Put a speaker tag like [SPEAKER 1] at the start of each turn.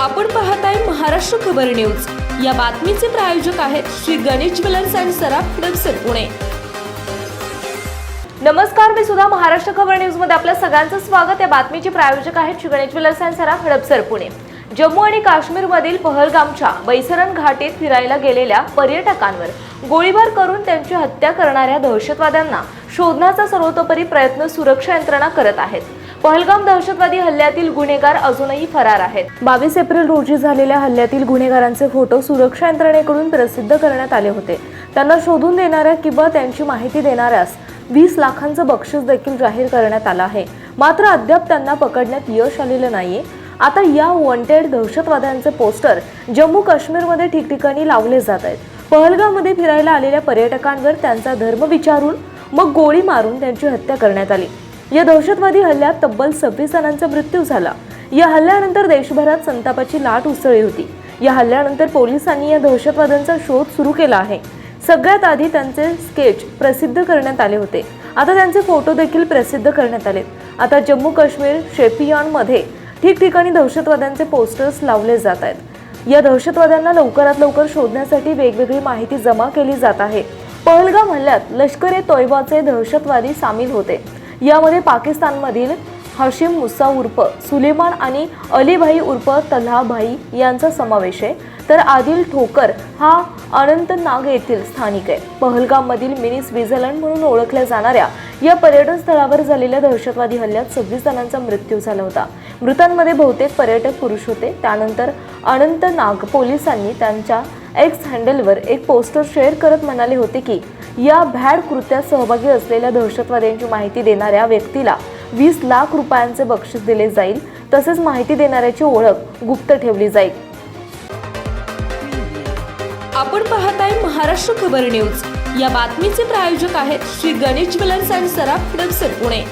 [SPEAKER 1] आपण पाहताय महाराष्ट्र खबर न्यूज. या बातमीचे प्रायोजक आहेत श्री गणेश ज्वेलर्स अँड सराफ हडपसर पुणे. नमस्कार मी सुद्धा महाराष्ट्र खबर न्यूजमध्ये आपल्या सगळ्यांचं स्वागत. या बातमीचे प्रायोजक आहेत श्री गणेश ज्वेलर्स अँड सराफ हडपसर पुणे. जम्मू आणि काश्मीरमधील पहलगामच्या बैसरण घाटीत फिरायला गेलेल्या पर्यटकांवर गोळीबार करून त्यांची हत्या करणाऱ्या दहशतवाद्यांना शोधण्याचा सर्वतोपरी प्रयत्न सुरक्षा यंत्रणा करत आहेत. पहलगाम दहशतवादी हल्ल्यातील गुन्हेगार अजूनही फरार आहेत. बावीस एप्रिल रोजी झालेल्या हल्ल्यातील गुन्हेगारांचे फोटो सुरक्षा यंत्रणेकडून प्रसिद्ध करण्यात आले होते. त्यांना शोधून देणाऱ्या किंवा त्यांची माहिती देणाऱ्यास वीस लाखांचं बक्षीस देखील जाहीर करण्यात आलं आहे. मात्र अद्याप त्यांना पकडण्यात यश आलेलं नाहीये. आता या वॉन्टेड दहशतवाद्यांचे पोस्टर जम्मू काश्मीरमध्ये ठिकठिकाणी लावले जात आहेत. पहलगाममध्ये फिरायला आलेल्या पर्यटकांवर त्यांचा धर्म विचारून मग गोळी मारून त्यांची हत्या करण्यात आली. या दहशतवादी हल्ल्यात तब्बल सव्वीस जणांचा मृत्यू झाला. या हल्ल्यानंतर देशभरात संतापाची लाट उसळली होती. या हल्ल्यानंतर पोलिसांनी या दहशतवाद्यांचा शोध सुरू केला आहे. सगळ्यात आधी त्यांचे स्केच प्रसिद्ध करण्यात आले होते. आता त्यांचे फोटो देखील प्रसिद्ध करण्यात आले आता जम्मू काश्मीर शेपियॉनमध्ये ठिकठिकाणी दहशतवाद्यांचे पोस्टर्स लावले जात आहेत. या दहशतवाद्यांना लवकरात लवकर शोधण्यासाठी वेगवेगळी माहिती जमा केली जात आहे. पहलगाम हल्ल्यात लष्कर ए तोयबाचे दहशतवादी सामील होते. यामध्ये पाकिस्तानमधील हशीम मुसा उर्फ सुलेमान आणि अलीभाई उर्फ तल्हाभाई यांचा समावेश आहे. तर आदिल ठोकर हा अनंतनाग येथील स्थानिक आहे. पहलगाममधील मिनी स्वित्झर्लंड म्हणून ओळखल्या जाणाऱ्या या पर्यटन स्थळावर झालेल्या दहशतवादी हल्ल्यात सव्वीस जणांचा मृत्यू झाला होता. मृतांमध्ये बहुतेक पर्यटक पुरुष होते. त्यानंतर अनंतनाग पोलिसांनी त्यांच्या एक्स हँडलवर एक पोस्टर शेअर करत म्हणाले होते की या भॅड कृत्यात सहभागी असलेल्या दहशतवाद्यांची माहिती देणाऱ्या व्यक्तीला वीस लाख रुपयांचे बक्षीस दिले जाईल. तसेच माहिती देणाऱ्याची ओळख गुप्त ठेवली जाईल. आपण पाहत आहे महाराष्ट्र खबर न्यूज. या बातमीचे प्रायोजक आहेत Shri Ganesh jewellers and Saraf Hadapsar Pune.